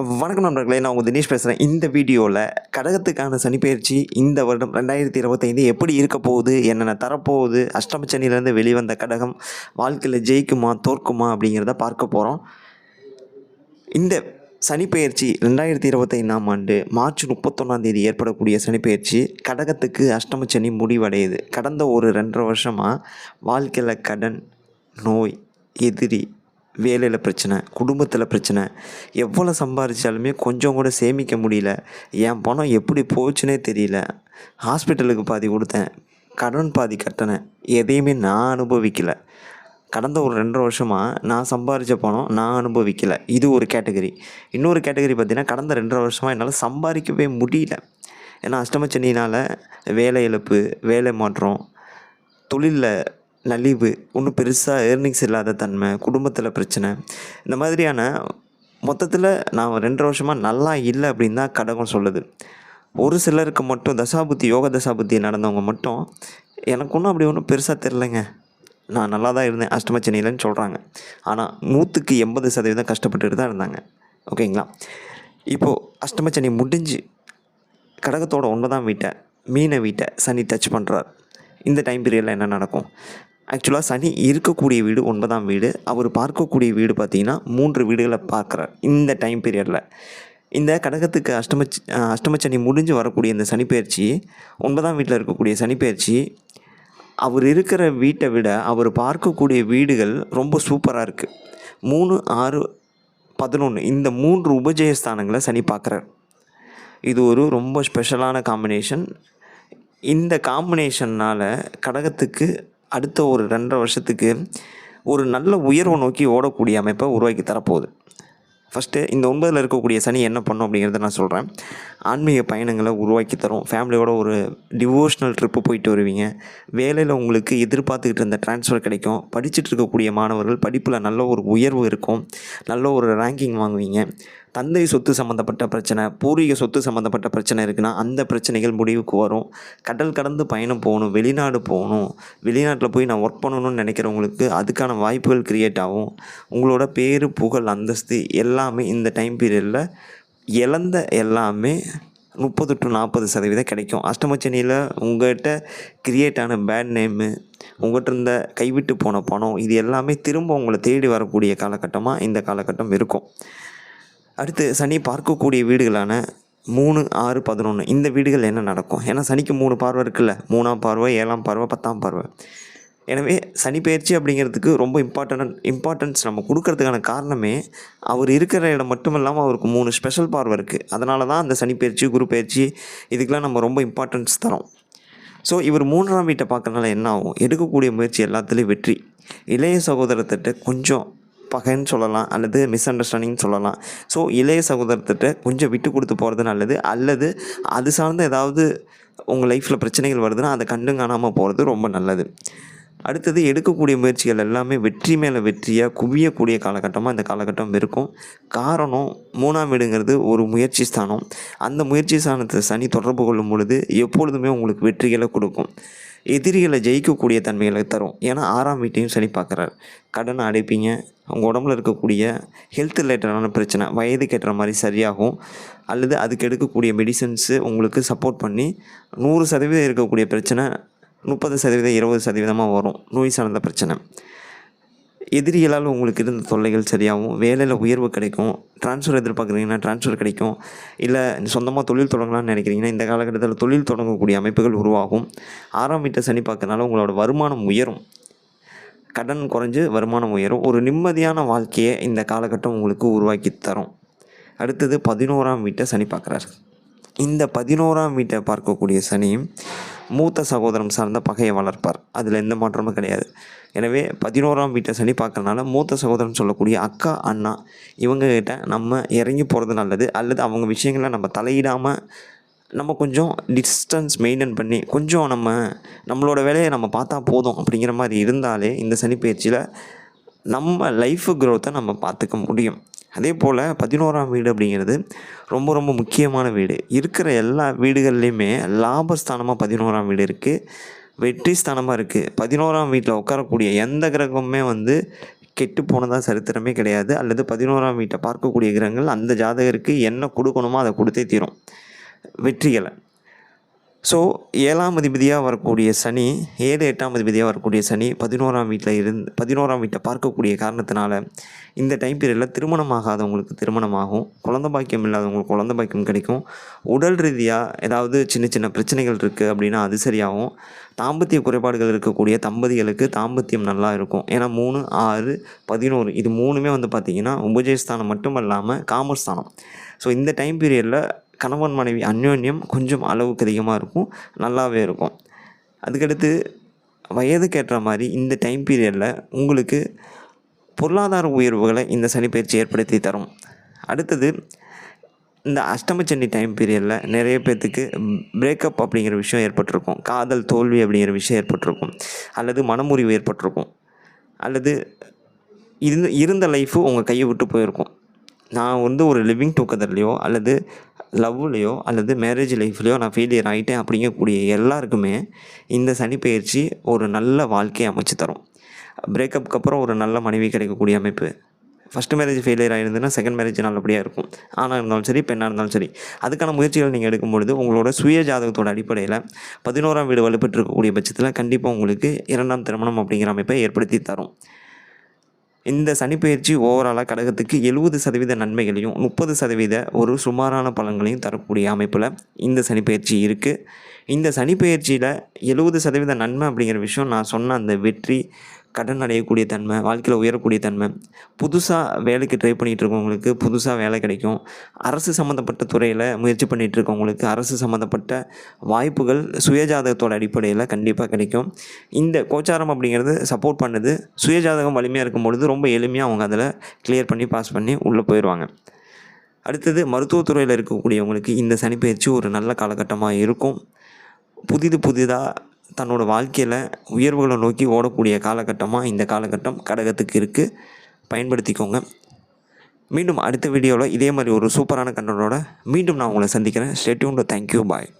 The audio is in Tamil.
வணக்கம் நண்பர்களே நான் உங்கள் தினேஷ் பேசுகிறேன் இந்த வீடியோவில் கடகத்துக்கான சனிப்பெயர்ச்சி இந்த வருடம் ரெண்டாயிரத்தி இருபத்தைந்து எப்படி இருக்க போகுது என்னென்ன தரப்போகுது அஷ்டமச்சனிலேருந்து வெளிவந்த கடகம் வாழ்க்கையில் ஜெயிக்குமா தோற்குமா அப்படிங்கிறத பார்க்க போகிறோம் இந்த சனிப்பெயர்ச்சி ரெண்டாயிரத்தி இருபத்தைந்தாம் ஆண்டு மார்ச் முப்பத்தொன்னாம் தேதி ஏற்படக்கூடிய சனிப்பெயர்ச்சி கடகத்துக்கு அஷ்டமச்சனி முடிவடையுது. கடந்த ஒரு ரெண்டரை வருஷமாக வாழ்க்கையில் கடன் நோய் எதிரி வேலையில் பிரச்சனை குடும்பத்தில் பிரச்சனை எவ்வளோ சம்பாதிச்சாலுமே கொஞ்சம் கூட சேமிக்க முடியல. என் பணம் எப்படி போச்சுனே தெரியல. ஹாஸ்பிட்டலுக்கு பாதி கொடுத்தேன். கடன் பாதி கட்டினேன். எதையுமே நான் அனுபவிக்கலை. கடந்த ஒரு ரெண்டரை வருஷமாக நான் சம்பாரித்த பணம் நான் அனுபவிக்கலை. இது ஒரு கேட்டகரி. இன்னொரு கேட்டகரி பார்த்திங்கன்னா கடந்த ரெண்டரை வருஷமாக என்னால் சம்பாதிக்கவே முடியல. ஏன்னா அஷ்டமச்சனினால் வேலை இழப்பு வேலை மாற்றம் தொழிலில் நலிவு ஒன்றும் பெருசாக ஏர்னிங்ஸ் இல்லாத தன்மை குடும்பத்தில் பிரச்சனை இந்த மாதிரியான மொத்தத்தில் நான் ரெண்டு வருஷமாக நல்லா இல்லை அப்படின்னு தான் கடகம் சொல்லுது. ஒரு சிலருக்கு மட்டும் தசாபுத்தி யோக தசாபுத்தி நடந்தவங்க மட்டும் எனக்கு ஒன்றும் அப்படி ஒன்றும் பெருசாக தெரிலங்க நான் நல்லா தான் இருந்தேன் அஷ்டமச்சனியிலன்னு சொல்கிறாங்க ஆனால் நூற்றுக்கு எண்பது சதவீதம் கஷ்டப்பட்டுட்டு தான் இருந்தாங்க. ஓகேங்களா? இப்போது அஷ்டமச்சனி முடிஞ்சு கடகத்தோட ஒன்பதாம் வீட்டை மீனை வீட்டை சனி டச் பண்ணுறார் இந்த டைம் பீரியடில் என்ன நடக்கும்? ஆக்சுவலாக சனி இருக்கக்கூடிய வீடு ஒன்பதாம் வீடு. அவர் பார்க்கக்கூடிய வீடு பார்த்திங்கன்னா மூன்று வீடுகளை பார்க்குறார். இந்த டைம் பீரியடில் இந்த கடகத்துக்கு அஷ்டம அஷ்டமச்சனி முடிஞ்சு வரக்கூடிய இந்த சனிப்பெயர்ச்சி ஒன்பதாம் வீட்டில் இருக்கக்கூடிய சனிப்பெயர்ச்சி அவர் இருக்கிற வீட்டை விட அவர் பார்க்கக்கூடிய வீடுகள் ரொம்ப சூப்பராக இருக்குது மூணு ஆறு பதினொன்று இந்த மூன்று உபஜயஸ்தானங்களை சனி பார்க்குறார். இது ஒரு ரொம்ப ஸ்பெஷலான காம்பினேஷன் இந்த காம்பினேஷன்னால் கடகத்துக்கு அடுத்த ஒரு ரெண்டரை வருஷத்துக்கு ஒரு நல்ல உயர்வை நோக்கி ஓடக்கூடிய அமைப்பை உருவாக்கி தரப்போகுது. ஃபஸ்ட்டு இந்த ஒன்பதில் இருக்கக்கூடிய சனி என்ன பண்ணும் அப்படிங்கிறத நான் சொல்கிறேன் ஆன்மீக பயணங்களை உருவாக்கி தரும். ஃபேமிலியோட ஒரு டிவோஷனல் ட்ரிப்பு போயிட்டு வருவீங்க. வேலையில் உங்களுக்கு எதிர்பார்த்துக்கிட்டு இருந்த ட்ரான்ஸ்ஃபர் கிடைக்கும். படிச்சுட்டு இருக்கக்கூடிய மாணவர்கள் படிப்பில் நல்ல ஒரு உயர்வு இருக்கும். நல்ல ஒரு ரேங்கிங் வாங்குவீங்க. தந்தை சொத்து சம்மந்தப்பட்ட பிரச்சனை பூர்வீக சொத்து சம்மந்தப்பட்ட பிரச்சனை இருக்குன்னா அந்த பிரச்சனைகள் முடிவுக்கு வரும். கடல் கடந்து பயணம் போகணும் வெளிநாடு போகணும். வெளிநாட்டில் போய் நான் ஒர்க் பண்ணணும்னு நினைக்கிறவங்களுக்கு அதுக்கான வாய்ப்புகள் க்ரியேட் ஆகும். உங்களோட பேர் புகழ் அந்தஸ்து எல்லாம் எல்லாமே இந்த டைம் பீரியடில் இழந்த எல்லாமே முப்பது டு நாற்பது சதவீதம் கிடைக்கும். அஷ்டமச்சனியில் உங்கள்கிட்ட கிரியேட் ஆன பேட் நேமு உங்கள்கிட்ட இருந்த கைவிட்டு போன பணம் இது எல்லாமே திரும்ப உங்களை தேடி வரக்கூடிய காலகட்டமாக இந்த காலகட்டம் இருக்கும். அடுத்து சனி பார்க்கக்கூடிய வீடுகளான மூணு ஆறு பதினொன்று இந்த வீடுகள் என்ன நடக்கும்? ஏன்னா சனிக்கு மூணு பார்வை இருக்குல்ல. மூணாம் பார்வை ஏழாம் பார்வை பத்தாம் பார்வை. எனவே சனி பயிற்சி அப்படிங்கிறதுக்கு ரொம்ப இம்பார்ட்டன்ட் இம்பார்ட்டன்ஸ் நம்ம கொடுக்கறதுக்கான காரணமே அவர் இருக்கிற இடம் மட்டும் இல்லாமல் அவருக்கு மூணு ஸ்பெஷல் பார்வை இருக்குது அதனால தான் அந்த சனி பயிற்சி குரு பயிற்சி இதுக்கெலாம் நம்ம ரொம்ப இம்பார்ட்டன்ஸ் தரோம். ஸோ இவர் மூன்றாம் வீட்டை பார்க்கறனால என்ன ஆகும்? எடுக்கக்கூடிய முயற்சி எல்லாத்துலேயும் வெற்றி. இளைய சகோதரத்திட்ட கொஞ்சம் பகைன்னு சொல்லலாம் அல்லது மிஸ் அண்டர்ஸ்டாண்டிங்னு சொல்லலாம். ஸோ இளைய சகோதரத்திட்ட கொஞ்சம் விட்டு கொடுத்து போகிறது நல்லது அல்லது அது சார்ந்த ஏதாவது உங்கள் லைஃப்பில் பிரச்சனைகள் வருதுன்னா அதை கண்டு காணாமல் போகிறது ரொம்ப நல்லது. அடுத்தது எடுக்கக்கூடிய முயற்சிகள் எல்லாமே வெற்றி மேலே வெற்றியாக குவியக்கூடிய காலகட்டமாக இந்த காலகட்டம் இருக்கும். காரணம் மூணாம் வீடுங்கிறது ஒரு முயற்சி ஸ்தானம். அந்த முயற்சி ஸ்தானத்தை சனி தொடர்பு கொள்ளும் பொழுது எப்பொழுதுமே உங்களுக்கு வெற்றிகளை கொடுக்கும். எதிரிகளை ஜெயிக்கக்கூடிய தன்மைகளை தரும். ஏன்னா ஆறாம் வீட்டையும் சனி பார்க்குறாரு. கடனை அடைப்பீங்க. உங்கள் உடம்புல இருக்கக்கூடிய ஹெல்த் ரிலேட்டடான பிரச்சனை வயதுக்கு ஏற்ற மாதிரி சரியாகும். அல்லது அதுக்கு எடுக்கக்கூடிய மெடிசன்ஸு உங்களுக்கு சப்போர்ட் பண்ணி நூறு சதவீதம் இருக்கக்கூடிய பிரச்சனை முப்பது சதவீதம் இருபது சதவீதமாக வரும். நோய் சார்ந்த பிரச்சனை. எதிரிகளால் உங்களுக்கு இருந்த தொல்லைகள் சரியாகும். வேலையில் உயர்வு கிடைக்கும். ட்ரான்ஸ்ஃபர் எதிர்பார்க்குறீங்கன்னா ட்ரான்ஸ்ஃபர் கிடைக்கும். இல்லை சொந்தமாக தொழில் தொடங்கலாம்னு நினைக்கிறீங்கன்னா இந்த காலகட்டத்தில் தொழில் தொடங்கக்கூடிய அமைப்புகள் உருவாகும். ஆறாம் வீட்டை சனி பார்க்கறனால உங்களோட வருமானம் உயரும். கடன் குறைஞ்சு வருமானம் உயரும். ஒரு நிம்மதியான வாழ்க்கையை இந்த காலகட்டம் உங்களுக்கு உருவாக்கி தரும். அடுத்தது பதினோராம் வீட்டை சனி பார்க்குறாரு. இந்த பதினோராம் வீட்டை பார்க்கக்கூடிய சனி மூத்த சகோதரம் சார்ந்த பகையை வளர்ப்பார். அதில் எந்த மாற்றமும் கிடையாது. எனவே பதினோராம் வீட்டை சனி பார்க்கறனால மூத்த சகோதரன் சொல்லக்கூடிய அக்கா அண்ணா இவங்கக்கிட்ட நம்ம இறங்கி போகிறது நல்லது. அல்லது அவங்க விஷயங்களை நம்ம தலையிடாமல் நம்ம கொஞ்சம் டிஸ்டன்ஸ் மெயின்டைன் பண்ணி கொஞ்சம் நம்ம நம்மளோட வேலையை நம்ம பார்த்தா போதும் அப்படிங்கிற மாதிரி இருந்தாலே இந்த சனிப்பயிற்சியில் நம்ம லைஃப் க்ரோத்தை நம்ம பார்த்துக்க முடியும். அதே போல் பதினோராம் வீடு அப்படிங்கிறது ரொம்ப ரொம்ப முக்கியமான வீடு. இருக்கிற எல்லா வீடுகள்லையுமே லாபஸ்தானமாக பதினோராம் வீடு இருக்குது வெற்றி ஸ்தானமாக இருக்குது பதினோராம் வீட்டில் உட்காரக்கூடிய எந்த கிரகமுமே வந்து கெட்டு போனதாக சரித்திரமே கிடையாது. அல்லது பதினோராம் வீட்டை பார்க்கக்கூடிய கிரகங்கள் அந்த ஜாதகருக்கு என்ன கொடுக்கணுமோ அதை கொடுத்தே தீரும். வெற்றிகளை. ஸோ ஏழாம் அதிபதியாக வரக்கூடிய சனி ஏழு எட்டாம் அதிபதியாக வரக்கூடிய சனி பதினோராம் வீட்டில் இருந்து பதினோராம் வீட்டை பார்க்கக்கூடிய காரணத்தினால இந்த டைம் பீரியடில் திருமணமாகாதவங்களுக்கு திருமணமாகும். குழந்த பாக்கியம் இல்லாதவங்களுக்கு குழந்த பாக்கியம் கிடைக்கும். உடல் ரீதியாக ஏதாவது சின்ன சின்ன பிரச்சனைகள் இருக்குது அப்படின்னா அது சரியாகும். தாம்பத்திய குறைபாடுகள் இருக்கக்கூடிய தம்பதிகளுக்கு தாம்பத்தியம் நல்லா இருக்கும். ஏன்னா மூணு ஆறு பதினோரு இது மூணுமே வந்து பார்த்திங்கன்னா உபஜயஸ்தானம் மட்டும் இல்லாமல் காமர்ஸ்தானம் ஸோ இந்த டைம் பீரியடில் கணவன் மனைவி அந்யோன்யம் கொஞ்சம் அளவுக்கு அதிகமாக இருக்கும். நல்லாவே இருக்கும். அதுக்கடுத்து வயதுக்கேற்ற மாதிரி இந்த டைம் பீரியடில் உங்களுக்கு பொருளாதார உயர்வுகளை இந்த சனிப்பயிற்சி ஏற்படுத்தி தரும். அடுத்தது இந்த அஷ்டமச்சண்டி டைம் பீரியடில் நிறைய பேர்த்துக்கு பிரேக்கப் அப்படிங்கிற விஷயம் ஏற்பட்டிருக்கும். காதல் தோல்வி அப்படிங்கிற விஷயம் ஏற்பட்டிருக்கும். அல்லது மனமுறிவு ஏற்பட்டிருக்கும். அல்லது இருந்த இருந்த லைஃபு உங்கள் கையை விட்டு போயிருக்கும். நான் வந்து ஒரு லிவிங் டுகெதர்லேயோ அல்லது லவ்லேயோ அல்லது மேரேஜ் லைஃப்லேயோ நான் ஃபெயிலியர் ஆகிட்டேன் அப்படிங்கக்கூடிய எல்லாருக்குமே இந்த சனிப்பெயர்ச்சி ஒரு நல்ல வாழ்க்கையை அமைச்சு தரும். பிரேக்கப்புக்கு அப்புறம் ஒரு நல்ல மனைவி கிடைக்கக்கூடிய அமைப்பு. ஃபஸ்ட்டு மேரேஜ் ஃபெயிலியர் ஆகிருந்ததுன்னா செகண்ட் மேரேஜ் நல்லபடியாக இருக்கும். ஆணாக இருந்தாலும் சரி பெண்ணாக இருந்தாலும் சரி. அதுக்கான முயற்சிகள் நீங்கள் எடுக்கும்பொழுது உங்களோட சுய ஜாதகத்தோட அடிப்படையில் பதினோராம் வீடு வலுப்பெற்றிருக்கக்கூடிய பட்சத்தில் கண்டிப்பாக உங்களுக்கு இரண்டாம் திருமணம் அப்படிங்கிற அமைப்பை ஏற்படுத்தி தரும். இந்த சனிப்பெயர்ச்சி ஓவராலாக கடகத்துக்கு எழுபது சதவீத நன்மைகளையும் முப்பது சதவீத ஒரு சுமாரான பலன்களையும் தரக்கூடிய அமைப்பில் இந்த சனிப்பெயர்ச்சி இருக்குது இந்த சனிப்பெயர்ச்சியில் எழுபது சதவீத நன்மை அப்படிங்கிற விஷயம் நான் சொன்ன அந்த வெற்றி கடன் அடையக்கூடிய தன்மை வாழ்க்கையில் உயரக்கூடிய தன்மை. புதுசாக வேலைக்கு ட்ரை பண்ணிகிட்டு இருக்கவங்களுக்கு புதுசாக வேலை கிடைக்கும். அரசு சம்மந்தப்பட்ட துறையில் முயற்சி பண்ணிகிட்டு இருக்கவங்களுக்கு அரசு சம்மந்தப்பட்ட வாய்ப்புகள் சுயஜாதகத்தோட அடிப்படையில் கண்டிப்பாக கிடைக்கும். இந்த கோச்சாரம் அப்படிங்கிறது சப்போர்ட் பண்ணுது. சுயஜாதகம் வலிமையாக இருக்கும் பொழுது ரொம்ப எளிமையாக அவங்க அதில் கிளியர் பண்ணி பாஸ் பண்ணி உள்ளே போயிடுவாங்க அடுத்தது மருத்துவத்துறையில் இருக்கக்கூடியவங்களுக்கு இந்த சனிப்பயிற்சி ஒரு நல்ல காலகட்டமாக இருக்கும். புதிது புதிதாக தன்னோட வாழ்க்கையில் உயர்வுகளை நோக்கி ஓடக்கூடிய காலகட்டமாக இந்த காலகட்டம் கடகத்துக்கு இருக்குது பயன்படுத்திக்கோங்க. மீண்டும் அடுத்த வீடியோவில் இதே மாதிரி ஒரு சூப்பரான கண்டனோட மீண்டும் நான் உங்களை சந்திக்கிறேன். Stay tuned thank you bye